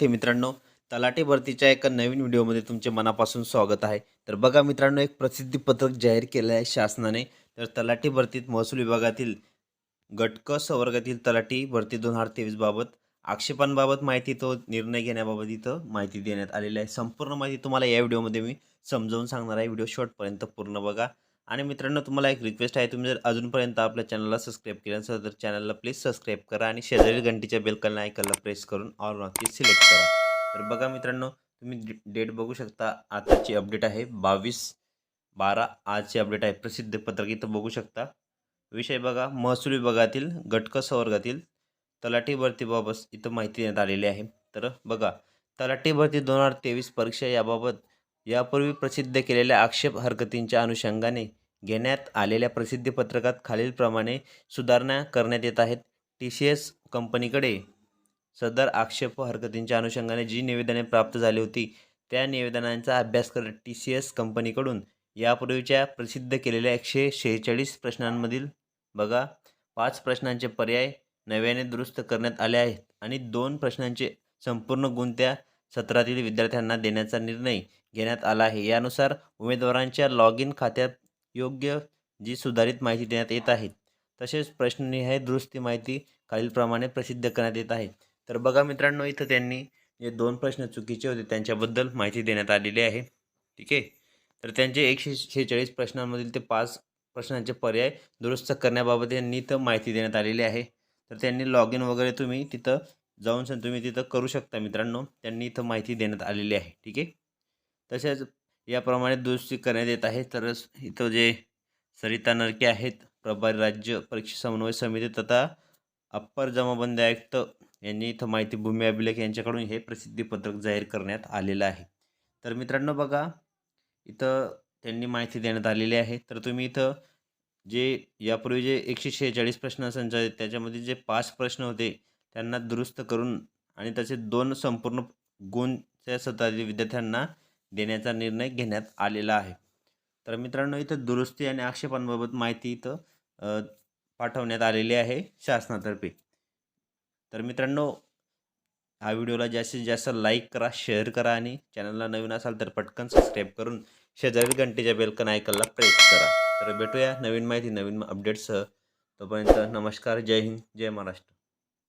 ते मित्रांनो तलाठी भरतीच्या एका नवीन व्हिडिओमध्ये तुमचे मनापासून स्वागत आहे. तर बघा मित्रांनो एक प्रसिद्धी पत्रक जाहीर केलं आहे शासनाने. तर तलाठी भरतीत महसूल विभागातील गटक संवर्गातील तलाठी भरती दोन हजार तेवीसबाबत आक्षेपांबाबत माहिती तो निर्णय घेण्याबाबत इथं माहिती देण्यात आलेली आहे. संपूर्ण माहिती तुम्हाला या व्हिडिओमध्ये मी समजावून सांगणार आहे. व्हिडिओ शॉर्टपर्यंत पूर्ण बघा. आणि मित्रांनो तुम्हाला एक रिक्वेस्ट आहे तुम्ही जर अजूनपर्यंत आपल्या चॅनलला सबस्क्राईब केलं नसेल तर चॅनलला प्लीज सबस्क्राईब करा आणि शेजारी घंटीच्या बेलकल ऐकायला प्रेस करून ऑल नक्की सिलेक्ट करा. तर बघा मित्रांनो तुम्ही डेट बघू शकता आताची अपडेट आहे बावीस बारा आजची अपडेट आहे प्रसिद्ध पत्रक इथं बघू शकता. विषय बघा महसूल विभागातील गटक संवर्गातील तलाठी भरतीबाबत इथं माहिती देण्यात आलेली आहे. तर बघा तलाठी भरती दोन हजार तेवीस परीक्षा याबाबत यापूर्वी प्रसिद्ध केलेल्या आक्षेप हरकतींच्या अनुषंगाने घेण्यात आलेल्या प्रसिद्धीपत्रकात खालीलप्रमाणे सुधारणा करण्यात येत आहेत. टी सी एस कंपनीकडे सदर आक्षेप हरकतींच्या अनुषंगाने जी निवेदने प्राप्त झाली होती त्या निवेदनांचा अभ्यास करत टी सी एस कंपनीकडून यापूर्वीच्या प्रसिद्ध केलेल्या एकशे शेहेचाळीस प्रश्नांमधील बघा पाच प्रश्नांचे पर्याय नव्याने दुरुस्त करण्यात आले आहेत आणि दोन प्रश्नांचे संपूर्ण गुण त्या सत्रातील विद्यार्थ्यांना देण्याचा निर्णय घेण्यात आला आहे. यानुसार उमेदवारांच्या लॉग इन खात्यात योग्य जी सुधारित माहिती देण्यात येत आहे तसेच प्रश्ननिहाय दुरुस्ती माहिती खालीलप्रमाणे प्रसिद्ध करण्यात येत आहे. तर बघा मित्रांनो इथं त्यांनी जे दोन प्रश्न चुकीचे होते त्यांच्याबद्दल माहिती देण्यात आलेली आहे. ठीक आहे? तर त्यांचे एकशे शेहेचाळीस प्रश्नांमधील ते पाच प्रश्नांचे पर्याय दुरुस्त करण्याबाबत यांनी इथं माहिती देण्यात आलेली आहे. तर त्यांनी लॉग इन वगैरे तुम्ही तिथं जाऊन तुम्ही तिथं करू शकता मित्रांनो. त्यांनी इथं माहिती देण्यात आलेली आहे. ठीक आहे? तसेच याप्रमाणे दुरुस्ती करण्यात येत आहे. तर इथं जे सरिता नरके आहेत प्रभारी राज्य परीक्षा समन्वय समिती तथा अप्पर जमाबंदी आयुक्त यांनी इथं माहिती भूमी अभिलेख यांच्याकडून हे प्रसिद्धीपत्रक जाहीर करण्यात आलेलं आहे. तर मित्रांनो बघा इथं त्यांनी माहिती देण्यात आलेली आहे. तर तुम्ही इथं जे यापूर्वी जे एकशे शेहेचाळीस प्रश्न संच आहेत त्याच्यामध्ये जे पाच प्रश्न होते त्यांना दुरुस्त करून आणि त्याचे दोन संपूर्ण गुण त्या सत्रातील विद्यार्थ्यांना देण्याचा निर्णय घेण्यात आलेला आहे. तर मित्रांनो इथं दुरुस्ती आणि आक्षेपांबाबत माहिती इथं पाठवण्यात आलेली आहे शासनातर्फे. तर मित्रांनो हा व्हिडिओला जास्तीत जास्त लाईक करा शेअर करा आणि चॅनलला नवीन असाल तर पटकन सबस्क्राईब करून शेजारी घंटेच्या बेलकन आयकनला प्रेस करा. तर भेटूया नवीन माहिती नवीन अपडेट्सह तोपर्यंत नमस्कार जय हिंद जय महाराष्ट्र.